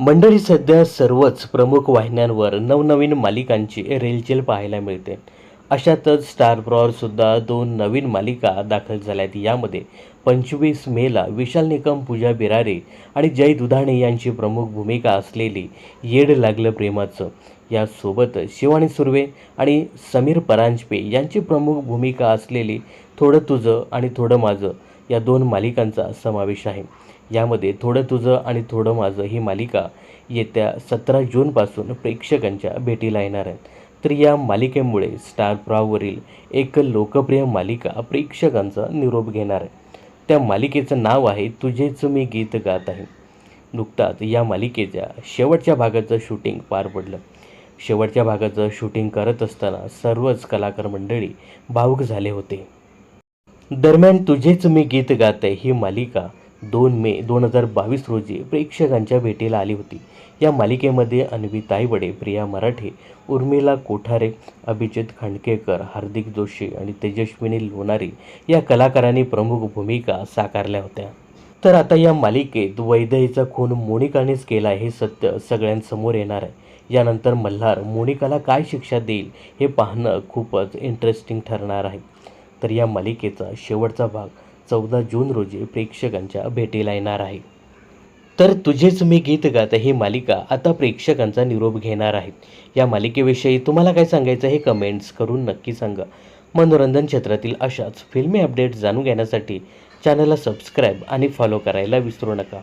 मंडळी सध्या सर्वच प्रमुख वाहिन्यांवर नवनवीन मालिकांची रेलचेल पाहायला मिळते. अशातच स्टार प्रॉवरसुद्धा दोन नवीन मालिका दाखल झाल्यात. यामध्ये पंचवीस मेला विशाल निकम पूजा बिरारे आणि जय दुधाणे यांची प्रमुख भूमिका असलेली येड लागलं प्रेमाचं. यासोबतच शिवानी सुर्वे आणि समीर परांजपे यांची प्रमुख भूमिका असलेली थोडं तुझं आणि थोडं माझं या दोन मालिकांचा समावेश आहे. यामध्ये थोडं तुझं आणि थोडं माझं ही मालिका येत्या सतरा जूनपासून प्रेक्षकांच्या भेटीला येणार आहेत. तर या मालिकेमुळे स्टार प्रॉवरील एक लोकप्रिय मालिका प्रेक्षकांचा निरोप घेणार आहे. त्या मालिकेचं नाव आहे तुझेच मी गीत गात आहे. नुकताच या मालिकेच्या शेवटच्या भागाचं शूटिंग पार पडलं. शेवटच्या भागाचं शूटिंग करत असताना सर्वच कलाकार मंडळी भावूक झाले होते. दरम्यान तुझेच मी गीत गाते ही मालिका दोन मे दोन हजार बावीस रोजी प्रेक्षकांच्या भेटीला आली होती. या मालिकेमध्ये अन्वी ताईवडे प्रिया मराठे उर्मिला कोठारे अभिजित खांडकेकर हार्दिक जोशी आणि तेजस्विनी लोणारी या कलाकारांनी प्रमुख भूमिका साकारल्या होत्या. तर आता या मालिकेत वैदेहीचा खून मोनिकानेच केला हे सत्य सगळ्यांसमोर येणार आहे. यानंतर मल्हार मोनिकाला काय शिक्षा देईल हे पाहणं खूपच इंटरेस्टिंग ठरणार आहे. तर या मालिकेचा शेवटचा भाग चौदा जून रोजी प्रेक्षकांच्या भेटीला येणार आहे. तर तुझेच मी गीत गात ही मालिका आता प्रेक्षकांचा निरोप घेणार आहे. या मालिकेविषयी तुम्हाला काय सांगायचं हे कमेंट्स करून नक्की सांगा. मनोरंजन क्षेत्रातील अशाच फिल्मी अपडेट्स जाणून घेण्यासाठी चॅनलला सबस्क्राईब आणि फॉलो करायला विसरू नका.